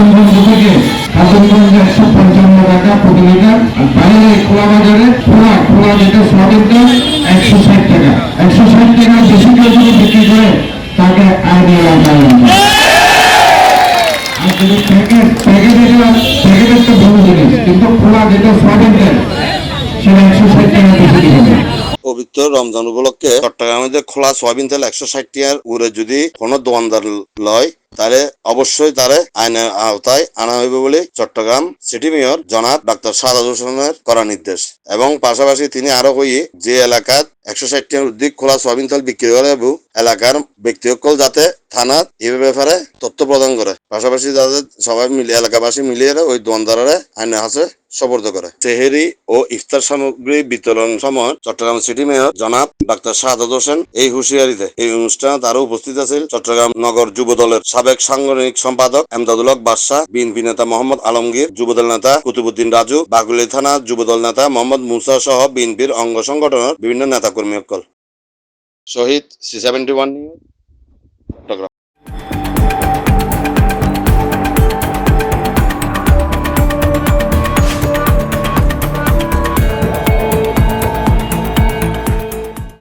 কিশোরগঞ্জ থেকে হাজরগঞ্জ একশো পঞ্চান্ন টাকা প্রতি লিটার আর বাইরে খোলা বাজারে খোলা খোলা যেটা সয়াবিন তেল একশো ষাট টাকা একশো ষাট টাকা বেশি কেউ যদি বিক্রি করে তাকে লাগানো আর যদি প্যাকেট প্যাকেট এটা ভালো জিনিস কিন্তু খোলা যেটা সয়াবিন তেল সেটা একশো ষাট টাকা বেশি দিবে পবিত্র রমজান উপলক্ষে চট্টগ্রামের যে খোলা সয়াবিন তেল একশো ষাট টিয়ার উড়ে যদি কোনো দোকানদার লয় তাহলে অবশ্যই তারে আইনের আওতায় আনা হইবে বলে চট্টগ্রাম সিটি মেয়র জনাব ডাক্তার সাদাত হোসেনের করা নির্দেশ। এবং পাশাপাশি তিনি আরও কই যে এলাকার একশো ষাট টিয়ার উদ্যোগ খোলা সয়াবিন তেল বিক্রি করে এবং এলাকার ব্যক্তিসকল যাতে থানা এই ব্যাপারে তথ্য প্রদান করে। পাশাপাশি যাতে সবাই মিলে, এলাকাবাসী মিলিয়ে ওই দোকানদারে আইনের হাতে সবর্দ করে। সেহেরি ও ইফতার সামগ্রী বিতরণ সময় চট্টগ্রাম সিটি মেয়র জনাব ডাক্তার শাহাদ হোসেন এই হুঁশিয়ারিতে এই অনুষ্ঠানে আরও উপস্থিত আছেন চট্টগ্রাম নগর যুব দলের সাবেক সাংগঠনিক সম্পাদক এমদাদুল হক বাদশাহ বিএনপি নেতা মোহাম্মদ আলমগীর, যুবদল নেতা কুতুবুদ্দিন রাজু বাগুলি থানা যুবদল নেতা মোহাম্মদ মুসা সহ বিএনপির অঙ্গ সংগঠনের বিভিন্ন নেতাকর্মী সকল শহীদ সি সেভেন্টি ওয়ান নিউজ